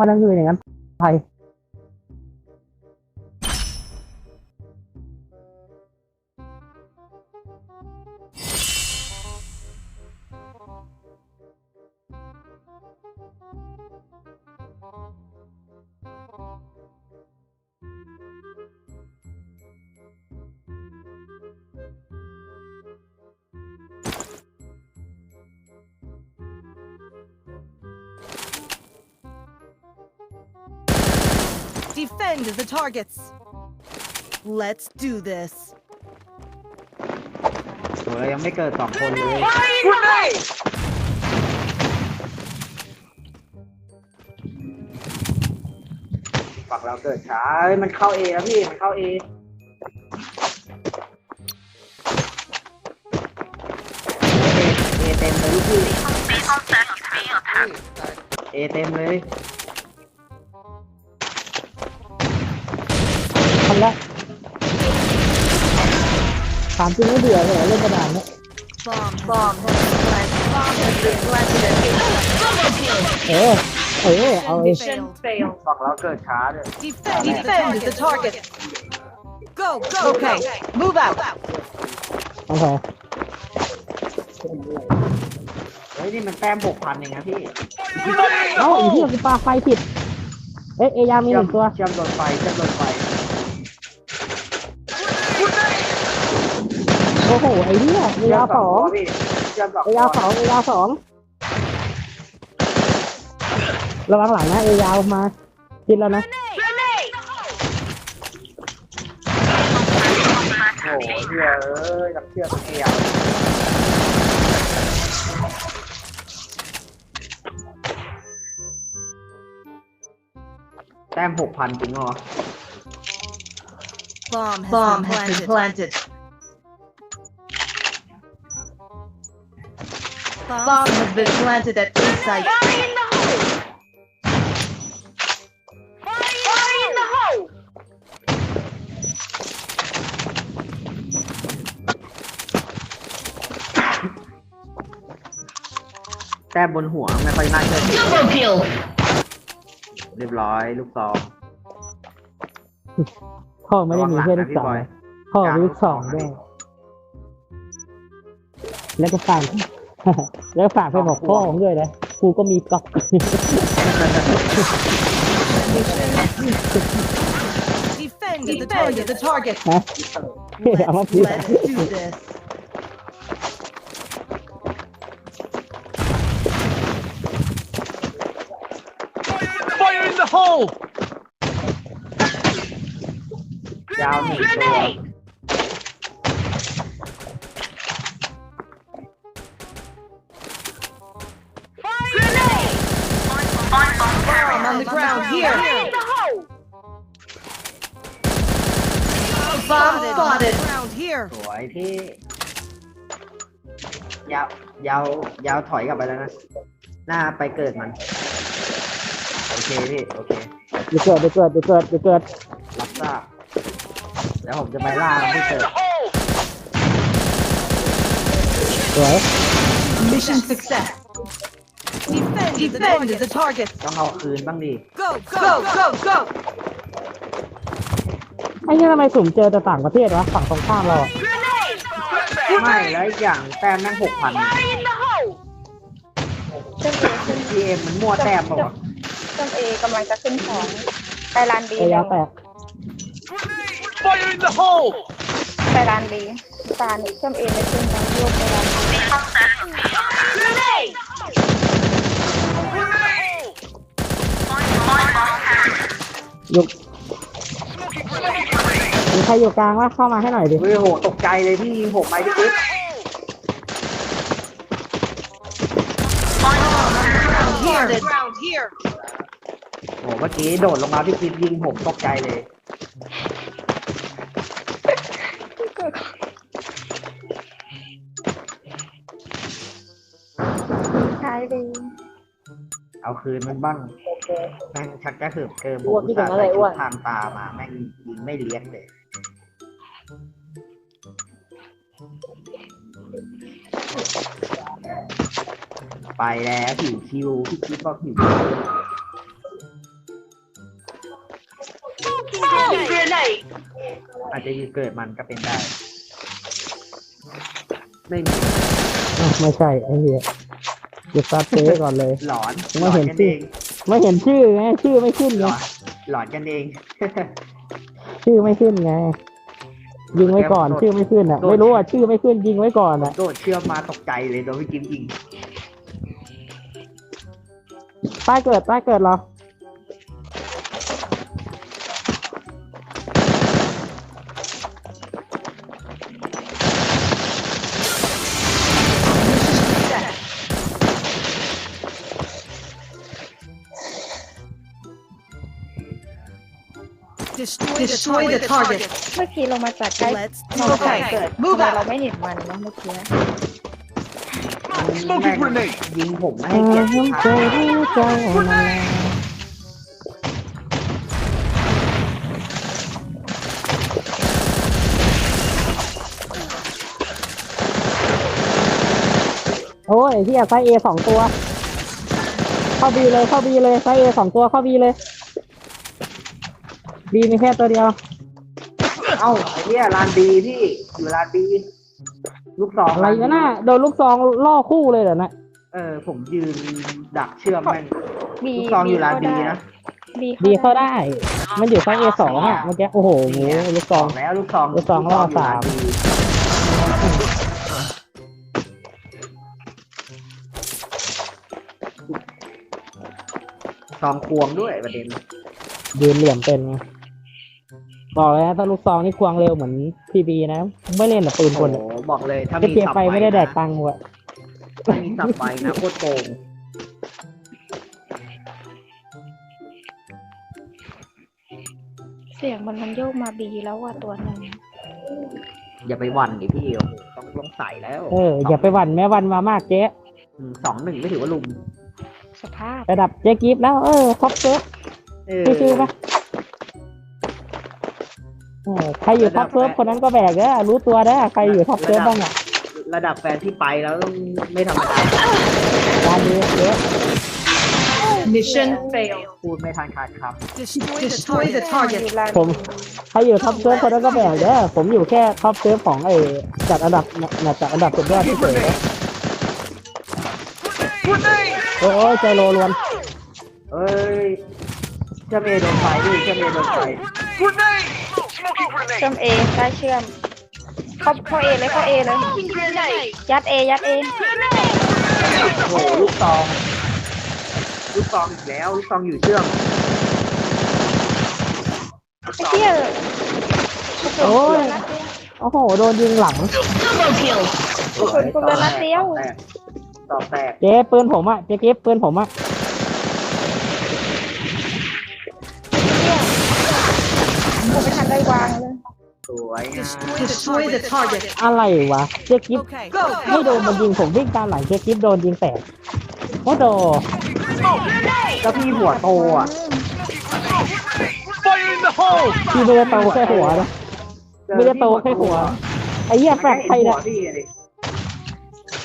วันทั้งคืนอย่างนั้นไป Defend the targets. Let's do this. โหเรายังไม่เกิดสองคนเลยฝั่งเราเกิดช้าเอ้ยมันเข้าเอแล้วพี่ มันเข้าเอเอเต็มเลยลูกพี่เอเต็มเลย ถามจริงไม่เบื่อเลยเหรอเล่นกระดานเนี่ย Bomb. Bomb. Bomb has been planted. เออ เออ เอาไอ้ Mission failed. ฝั่งเราเกิดช้าด้วย Defend, Defend the target. Go, go. Okay. Move out. โอเคเฮ้ยนี่มันแต้มหกพันเองนะพี่เอ้าไอ้ที่กูปาไฟผิด เอ๊ะเอยามีหนึ่งตัว เชื่อมโดนไฟเชื่อมโดนไฟ โอ้โห ไอ้เนี่ยเอยาสองพี่เชื่อมสองเอยาสองเอยาสองระวังหลังนะเอยาวมาคิดแล้วนะโอ้โหเชื่อเอ้ยรับเชื่อมันเอียงแต้มหกพันจริงเหรอ Bomb has, Bomb been, planted. Bomb has been planted at this site. Double แต้มบนหัวไม่ค่อยน่าเชื่อถือ Double kill. เรียบร้อยลูกซองพ่อไม่ได้มีแค่ลูกระสองวังหลังนะพ่อมีลูกสองด้วยแล้วก็ฝาก แล้วฝากไปบอกพ่อผมด้วยนะกูก็มีก๊อก Defend, the target. The target. ฮะเอามา Let's, เพื่อ let's do this. Fire in the hole! ยาวหนึ่งตัว on the ground here. Bomb spotted. Ground here. สวยพี่ ยาวยาวยาวถอยกลับไปแล้วนะ หน้าไปเกิดมัน โอเคพี่ โอเค เดี๋ยวเกิดเดี๋ยวเกิดเดี๋ยวเกิดเดี๋ยวเกิดรับทราบแล้วผมจะไปล่ามันที่เกิดสวย Mission success. Defend, Defend the target. ต้องเอาคืนบ้างดิ Go, go, go, go. ไอ้เนี่ยทำไมสุ่มเจอแต่ต่างประเทศวะฝั่งตรงข้ามเราอะไม่แล้วอีกอย่างแต้มแม่งหกพันเครื่องเอขึ้นพีเอ็มมันมั่วแต้มเปล่าวะเครื่องเอกำลังจะขึ้นของไปลานบีเอยาแตก Fire in the hole! ไปลานบีตาหนึ่งเครื่องเอไม่ขึ้นแล้วโยกไปลานบี อยู่มีใครอยู่กลางว่าเข้ามาให้หน่อยดิ เฮ้ยโหตกใจเลยพี่ยิงผมไปพี่กิ๊ฟ Here. Ground here. โหเมื่อกี้โดดลงมาพี่กิ๊ฟยิงผมตกใจเลยท้ายบีเอาคืนมันบ้าง แม่งชักกระหืบเกินผมอ้วนพี่อุตส่าห์ใส่ทางตามาแม่งยิงไม่เลี้ยงเลยไปแล้วหิวคิวพี่คิดบอกหิวคิวอาจจะเกิดมันก็เป็นได้ ไม่มีไม่ใช่ไอ้เหี้ยหยุดซัดเจ้ก่อนเลย หลอนไม่เห็นซิง ไม่เห็นชื่อไงชื่อไม่ขึ้นหลไงอนหลอนกันเอง ชื่อไม่ขึ้นไง ยิงไว้ก่อนชื่อไม่ขึ้นอะ ไม่รู้อะชื่อไม่ขึ้นยิงไว้ก่อนอะ โดดเชื่อมมาตกใจเลยโดนพี่กิมยิงใต้เกิดใต้เกิดเหรอ Destroy the target. เมื่อกี้เรามาจากใกล้ Let's เรามาจากเกิ okay. ด Move ทำไมเรา out. ไม่เห็นมันวะเมื่อกี้แม่ง Smoking grenade. ยิงผมไม่ให้เกียรติเจอเจอมาโอ้ยที่ไซส์เอสองตัว เข้าบีเลยเข้าบีเลยไซส์เอสองตัวเข้าบีเลย บีมีแค่ตัวเดียว เอ้าไอ้เนี่ยลานบีพี่อยู่ลานบีลูกสองอะไรวะน่ะโดนลูกซองล่อคู่เลยเหรอนะเออ ผมยืนดักเชื่อมแม่งบีลูกซองอยู่ลานบีนะบีบีเข้าได้ มันอยู่ไซส์เอสองอะเมื่อกี้โอ้โหโหลูกซสอองงแล้วลูกสองลูกซองล่อสามอยู่ลน B ซองควงด้วยประเด็นยืนเหลี่ยมเป็นไง บอกเลยนะถ้าลูกซองนี่ควงเร็วเหมือนพีบีนะ ไม่เล่นแต่ปืนโอ้คนโหบอกเลยถ้าเอมีเไฟสับไม่ได้แดกนะตังค์ว่ะถ้ามีสับไปนะโคตรโกงเสียงมันมันโยกมาบีแล้วว่ะตัวหนึ่งอย่าไปหวันดิพี่โอ้โหต้องลงใส่แล้วเอออย่าไปหวั่นแม้วันมามากเจ๊อืมสองหนึ่งไม่ถือว่าลุมสภาพระดับเจ๊กิฟต์แล้ว เออท็อปเซิร์ฟเออชื่อปะ เออใครอยู่ท็อปเซิร์ฟคนนั้นก็แบกเด้อรู้ตัวเด้อใครอยู่ท็อปเซิร์ฟบ้างอะระดับแฟนที่ไปแล้วต้องไม่ธรรมดาการดีเจ๊ Mission failed. พูดไม่ทันขาดค Destroy the target. อยู่ลานผมใครอยู่ท็อปเซิร์ฟคนนั้นก็แบกเด้อผมอยู่แค่ท็อปเซิร์ฟของไอ้จัดอันดับเนี่ยจัดอันดับสุดยอดที่เฉย Grenade. โอ้ยใจโลลวนำเอ้ยเชื่อมเอโดนไฟดิเชื่อมเอโดนไฟ Grenade. Smoking เชื่อ grenade. มเอได้เชื่อม เข้าเข้าเอเลยเข้าเอเลย ยัดเอยัดเอโอ้โหลูกซอง ลูกซองอีกแล้ว ลูกซองอยู่เชื่อมลูกไอ้ซองเหี้ยโอ้ยนัดเดียวโอ้โห โดนยิงหลังกระสุนกูเหลือนัดเดียวตอบแตกเจ๊ปืนผมอะเจ๊กิฟต์ปืนผมอะกูไม่ทันได้วางเลยส วยงาม Destroy the target. อะไรวะเจ๊กิฟต์ Okay. Go. ไม่โดนมันยิงผมวิ่งตามหลังเจ๊กิฟต์โดนยิงแตกโอ้โดแล้วพี่หัวโตอะ Fire in the hole. พี่ไม่ได้โตแค่หัวนะไม่ได้โตแค่หัวไอ้เหี้ยแฟกใครหัเนี่วยพี่อะดิ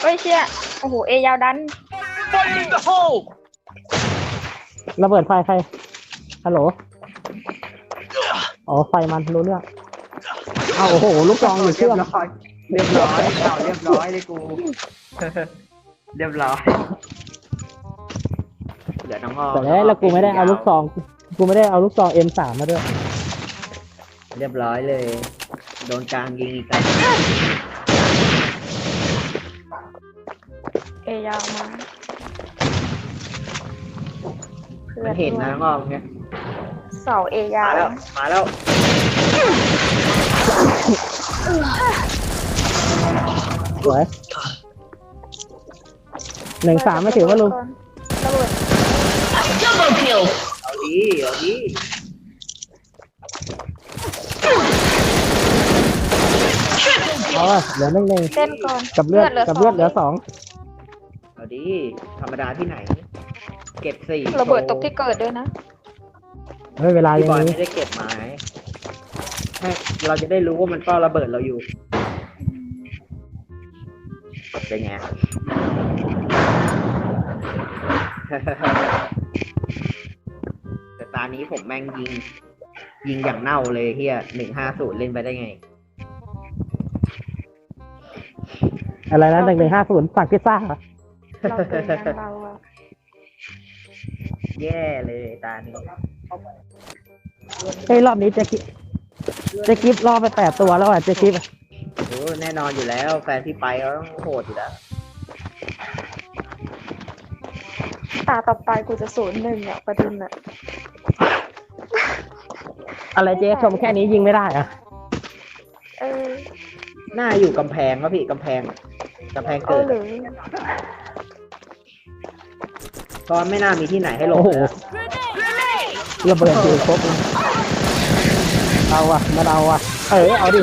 เฮ้ยเชี่ยโอ้โห เอยาวดัน Fire in the hole. ระเบิดไฟใครฮัลโหลอ๋อไฟมันรู้เรื่อง เอาโอ้โหลูกซองอยู่เรีเชื่ยอบมร้อยเรียบร้อยเอาเรียบร้อยเลยกู เรียบร้อยเดี๋ยวน้องอ้อแต่แล้วกูไม่ได้เอาลูกซอง กูไม่ได้เอาลูกซอง M3 มาด้วย เรียบร้อยเลย โดนกลางยิงอีกแล้วเอยาวมาพื่อมันเห็นนะน้องอ้อมเนี่ยเสาเอยามาแล้ววมาแล้ว สวยหนึ่งสามไม่ถือว่าลุงระเบิดเอาดีเอาดีเอาอะเหลือหนึ่งหนึ่งเต้นก่อนกับเลือดกับเลือดเหลือสองเอาดีธรรมดาที่ไหน เก็บสี่ระเบิดตกที่เกิดด้วยนะ เฮ้ยเวลาอพี่ย่างบอยนี้ ไม่ได้เก็บไม้ ให้เราจะได้รู้ว่ามันเฝ้าระเบิดเราอยู่เป็นไงแต่ตานี้ผมแม่งยิง ยิงอย่างเน่าเลยเฮียหนึ่งห้าศูนย์เล่นไปได้ไง อะไรนะหนึ่งหนึ่งห้าศูนย์สั่งพิซซ่าเหรอเราเป็นยังเราอะแย่เลยตานี้เฮ้ยรอบนี้เจะกิ เจะกิฟรอบไปแปดตัวแล้วอะเจะกิฟโอ้แน่นอนอยู่แล้ว แฟนพี่ไปเขาต้องโหดอยู่แล้วตาต่อไปกูจะศูนย์หนึ่งอะประเด็นอะอะไรเจ๊ชมแค่นี้ยิงไม่ได้อะเออหน้าอยู่กำแพงวะพี่กำแพงกำแพงเอเกิอดหรือตอนไม่น่ามีที่ไหนให้ลงโอ้โหเลยอะระเบิดอยู่ครบเลย เอาอะมาเอาอะเออเอาดิ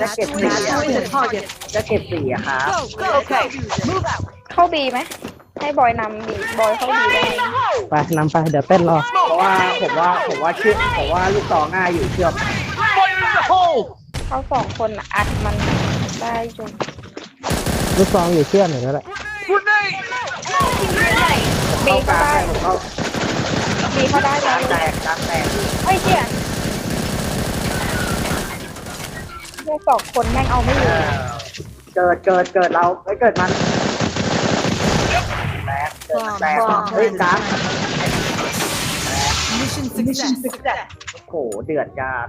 จะเก็บ Match สี่ point the target. จะเก็บสี่อะครับ Go, go, okay. Move out. เข้าบีไหมให้บอยนำบีบอยเข้าบีได้ไหมไปนำไปเดี๋ยวเต้นรอ เพราะว่าผมว่าผมว่าเชื่อผมว่าลูกตองง่ายอยู่เชื่อม Fire in the hole! เขาสองคนน่ะอัดมันได้จนลูกซองอยู่เชื่อมอย่างนั้นแหละ Grenade! บีเข้าเขากลางได้ผมเข้า บีเขาได้กลางแตเลยกกลางแตกเฮ้ยเชี่ยพวกสองคนแม่งเอาไม่อเอยู่อเกิดเกิดเกิดเราไม่เกิดมันแตกเกิดแตกเฮ้ยกลาง Mission success. โอ้โหเดือดจัด